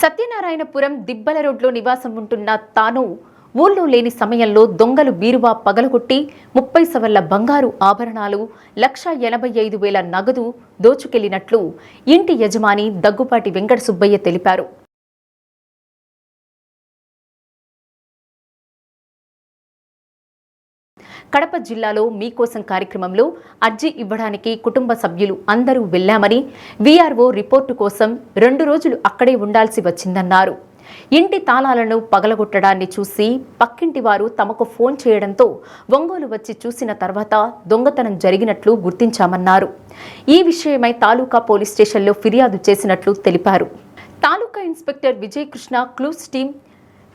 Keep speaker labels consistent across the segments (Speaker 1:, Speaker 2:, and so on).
Speaker 1: సత్యనారాయణపురం దిబ్బల రోడ్లో నివాసం ఉంటున్న తాను ఊళ్ళో లేని సమయంలో దొంగలు బీరువా పగలగొట్టి ముప్పై సవర్ల బంగారు ఆభరణాలు లక్ష ఎనభై ఐదు వేల నగదు దోచుకెళ్ళినట్లు ఇంటి యజమాని దగ్గుపాటి వెంకట సుబ్బయ్య తెలిపారు. కడప జిల్లాలో మీకోసం కార్యక్రమంలో అర్జీ ఇవ్వడానికి కుటుంబ సభ్యులు అందరూ వెళ్ళామని వీఆర్ఓ రిపోర్టు కోసం రెండు రోజులు అక్కడే ఉండాల్సి వచ్చిందన్నారు. ఇంటి తాళాలను పగలగొట్టడాన్ని చూసి పక్కింటి వారు తమకు ఫోన్ చేయడంతో ఒంగోలు వచ్చి చూసిన తర్వాత దొంగతనం జరిగినట్లు గుర్తించామన్నారు. ఈ విషయమై తాలూకా పోలీస్ స్టేషన్లో ఫిర్యాదు చేసినట్లు తెలిపారు. Taluka inspector Vijayakrishna clues team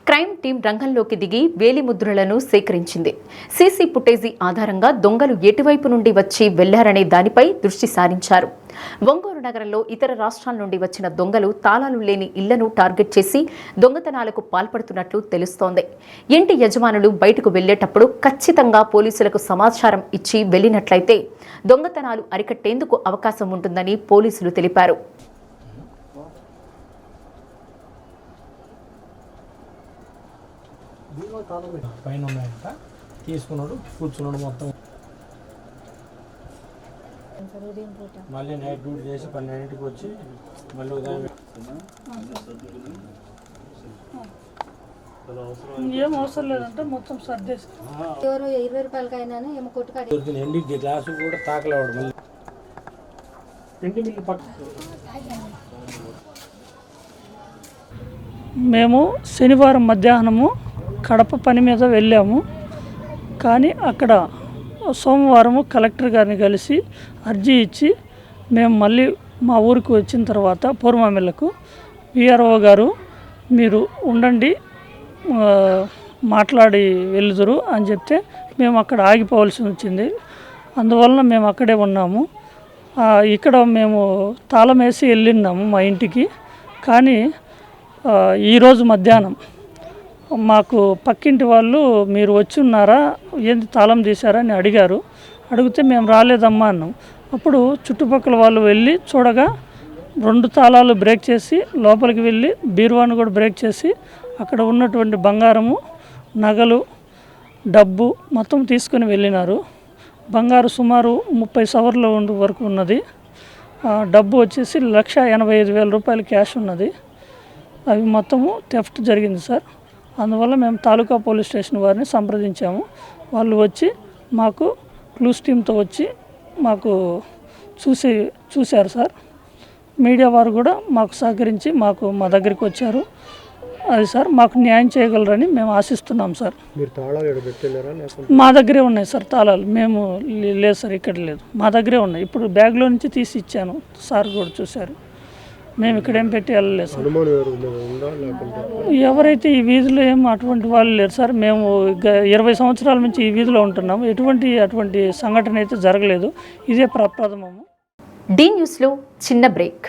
Speaker 1: crime team రంగంలోకి దిగి వేలిముద్రలను సేకరించింది. సీసీ ఫుటేజీ ఆధారంగా దొంగలు ఎటువైపు నుండి వచ్చి వెళ్ళారనే దానిపై దృష్టి సారించారు. ఒంగోలు నగరంలో ఇతర రాష్ట్రాల నుండి వచ్చిన దొంగలు తాళాలు లేని ఇళ్ళను టార్గెట్ చేసి దొంగతనాలకు పాల్పడుతున్నట్లు తెలుస్తోంది. ఇంటి యజమానులు బయటకు వెళ్ళేటప్పుడు ఖచ్చితంగా పోలీసులకు సమాచారం ఇచ్చి వెళ్ళినట్లయితే దొంగతనాలు అరికట్టేందుకు అవకాశం ఉంటుందని పోలీసులు తెలిపారు.
Speaker 2: పైన ఉన్నాయంట. తీసుకున్నాడు కూర్చున్నాడు మొత్తం. మళ్ళీ నైట్ డ్యూటీ చేసి పన్నెండింటికి వచ్చి మళ్ళీ ఉదయం
Speaker 3: ఏం అవసరం లేదంటే మొత్తం సర్దేసి.
Speaker 4: ఎవరు ఇరవై రూపాయలకైనా ఏమో కొట్టుకాడి
Speaker 2: దొరికిన ఎండి గ్లాసు కూడా తాకలేవాడు మళ్ళీ. పిండి మిల్లు పక్క
Speaker 3: మేము శనివారం మధ్యాహ్నము కడప పని మీద వెళ్ళాము. కానీ అక్కడ సోమవారము కలెక్టర్ గారిని కలిసి అర్జీ ఇచ్చి మేము మళ్ళీ మా ఊరికి వచ్చిన తర్వాత పూర్వమిల్లకు విఆర్ఓ గారు మీరు ఉండండి మాట్లాడి వెళ్దురు అని చెప్తే మేము అక్కడ ఆగిపోవాల్సి వచ్చింది. అందువలన మేము అక్కడే ఉన్నాము. ఇక్కడ మేము తాళం వేసి వెళ్ళినాము మా ఇంటికి. కానీ ఈరోజు మధ్యాహ్నం మాకు పక్కింటి వాళ్ళు మీరు వచ్చి ఉన్నారా ఏంది తాళం తీశారా? అని అడిగారు. అడిగితే మేము రాలేదమ్మా అన్నాం. అప్పుడు చుట్టుపక్కల వాళ్ళు వెళ్ళి చూడగా రెండు తాళాలు బ్రేక్ చేసి లోపలికి వెళ్ళి బీరువాను కూడా బ్రేక్ చేసి అక్కడ ఉన్నటువంటి బంగారము నగలు డబ్బు మొత్తం తీసుకొని వెళ్ళినారు. బంగారు సుమారు ముప్పై సవర్ల ఉండు వరకు ఉన్నది. డబ్బు వచ్చేసి లక్ష ఎనభై ఐదు వేల రూపాయలు క్యాష్ ఉన్నది. అవి మొత్తము థెఫ్ట్ జరిగింది సార్. అందువల్ల మేము తాలూకా పోలీస్ స్టేషన్ వారిని సంప్రదించాము. వాళ్ళు వచ్చి మాకు క్లూస్ టీంతో వచ్చి మాకు చూసి చూశారు సార్. మీడియా వారు కూడా మాకు సహకరించి మాకు మా దగ్గరికి వచ్చారు. అది సార్ మాకు న్యాయం చేయగలరని మేము ఆశిస్తున్నాం సార్.
Speaker 2: మీరు తాళాలు
Speaker 3: మా దగ్గరే ఉన్నాయి సార్ తాళాలు. మేము లేదు సార్ ఇక్కడ లేదు. మా దగ్గరే ఉన్నాయి. ఇప్పుడు బ్యాగ్లో నుంచి తీసి ఇచ్చాను. సార్ కూడా చూశారు. మేము ఇక్కడేం పెట్టి వెళ్ళలేదు సార్. ఎవరైతే ఈ వీధిలో ఏం అటువంటి వాళ్ళు లేరు సార్ మేము గ- ఇరవై సంవత్సరాల నుంచి ఈ వీధిలో ఉంటున్నాము. ఎటువంటి అటువంటి సంఘటన అయితే జరగలేదు. ఇదే ప్రప్రథమము.
Speaker 1: డి న్యూస్లో చిన్న బ్రేక్.